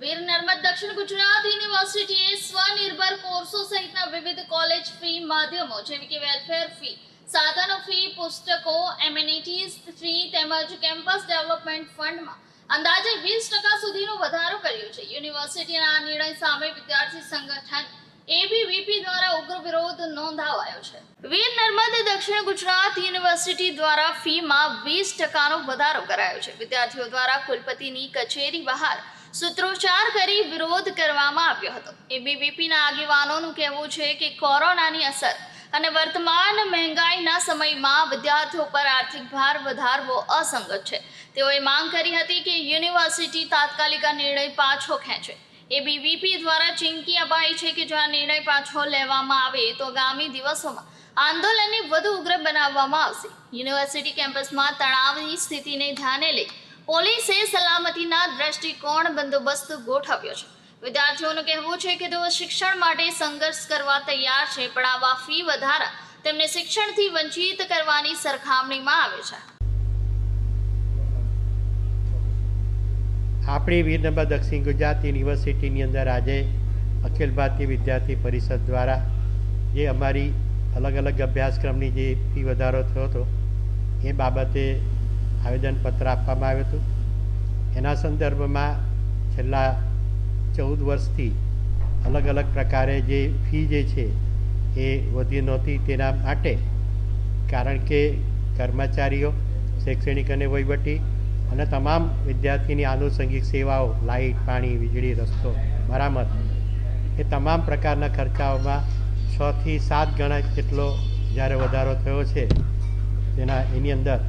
વીર નર્મદ દક્ષિણ ગુજરાત યુનિવર્સિટીએ સ્વનિર્ભર કોર્સો સહિતના વિવિધ કોલેજ ફી માધ્યમો, જેવી કે વેલફેર ફી, સાધનો ફી, પુસ્તકો, એમ્યુનિટીઝ ફી તેમજ કેમ્પસ ડેવલપમેન્ટ ફંડમાં અંદાજે વીસ ટકા સુધીનો વધારો કર્યો છે. યુનિવર્સિટીના આ નિર્ણય સામે વિદ્યાર્થી સંગઠન એબીવીપી દ્વારા ઉગ્ર વિરોધ નોંધાવાયો છે. વીર નર્મદ દક્ષિણ ગુજરાત યુનિવર્સિટી દ્વારા ફીમાં વીસ ટકાનો વધારો કરાયો છે. વિદ્યાર્થીઓ દ્વારા કુલપતિની કચેરી બહાર સૂત્રોચ્ચાર કરી વિરોધ કરવામાં આવ્યો હતો. એબીવીપીના આગેવાનોનું કહેવું છે કે કોરોનાની અસર અને વર્તમાન મહેંગાઈના સમયમાં વિદ્યાર્થીઓ પર આર્થિક ભાર વધારવો અસંગત છે. તેઓએ માંગ કરી હતી કે યુનિવર્સિટી તાત્કાલિક નિર્ણય પાછો ખેંચે. એબીવીપી દ્વારા ચીમકી અપાઈ છે કે જો આ નિર્ણય પાછો લેવામાં આવે તો આગામી દિવસોમાં આંદોલનને વધુ ઉગ્ર બનાવવામાં આવશે. યુનિવર્સિટી કેમ્પસમાં તણાવની સ્થિતિને ધ્યાને લઈ પોલીસે સલામતીના દ્રષ્ટિકોણ બંદોબસ્ત ગોઠવ્યો છે. વિદ્યાર્થીઓનું કહેવું છે કે તેઓ શિક્ષણ માટે સંઘર્ષ કરવા તૈયાર છે, પણ આવા ફી વધારા તેમને શિક્ષણથી વંચિત કરવાની સરખામણીમાં આવે છે. આપણી વીરનર્મદ દક્ષિણ ગુજરાત યુનિવર્સિટીની અંદર આજે અખિલ ભારતીય વિદ્યાર્થી પરિષદ દ્વારા જે અમારી અલગ અલગ અભ્યાસક્રમની જે ફી વધારો થયો હતો, એ બાબતે આવેદનપત્ર આપવામાં આવ્યું હતું. એના સંદર્ભમાં છેલ્લા ચૌદ વર્ષથી અલગ અલગ પ્રકારે જે ફી જે છે એ વધી નહોતી તેના માટે, કારણ કે કર્મચારીઓ શૈક્ષણિક અને વહીવટી અને તમામ વિદ્યાર્થીની આનુષંગિક સેવાઓ લાઇટ પાણી, વીજળી, રસ્તો, મરામત, એ તમામ પ્રકારના ખર્ચાઓમાં છથી સાત ગણા જેટલો જ્યારે વધારો થયો છે, તેના એની અંદર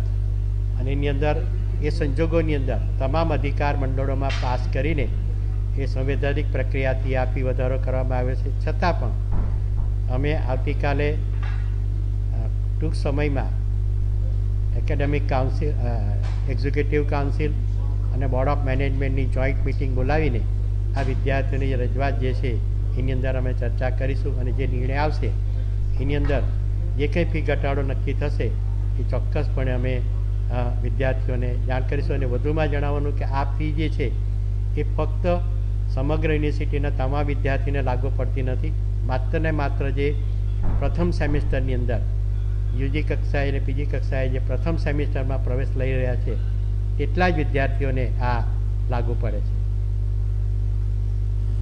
અને એની અંદર એ સંજોગોની અંદર તમામ અધિકાર મંડળોમાં પાસ કરીને એ સંવૈધાનિક પ્રક્રિયાથી આપી વધારો કરવામાં આવ્યો છે. છતાં પણ અમે આવતીકાલે ટૂંક સમયમાં એકેડેમિક કાઉન્સિલ એક્ઝિક્યુટિવ કાઉન્સિલ અને બોર્ડ ઓફ મેનેજમેન્ટની જોઈન્ટ મિટિંગ બોલાવીને આ વિદ્યાર્થીઓની રજૂઆત જે છે, એની અંદર અમે ચર્ચા કરીશું અને જે નિર્ણય આવશે, એની અંદર જે કંઈ ફી ઘટાડો નક્કી થશે, એ ચોક્કસપણે અમે વિદ્યાર્થીઓને જાણ કરીશું અને વધુમાં જણાવવાનું કે આ ફી જે છે, એ ફક્ત સમગ્ર યુનિવર્સિટીના તમામ વિદ્યાર્થીને લાગુ પડતી નથી. માત્ર ને માત્ર જે પ્રથમ સેમિસ્ટરની અંદર યુજી કક્ષાએ અને પીજી કક્ષાએ જે પ્રથમ સેમિસ્ટરમાં પ્રવેશ લઈ રહ્યા છે, એટલા જ વિદ્યાર્થીઓને આ લાગુ પડે છે.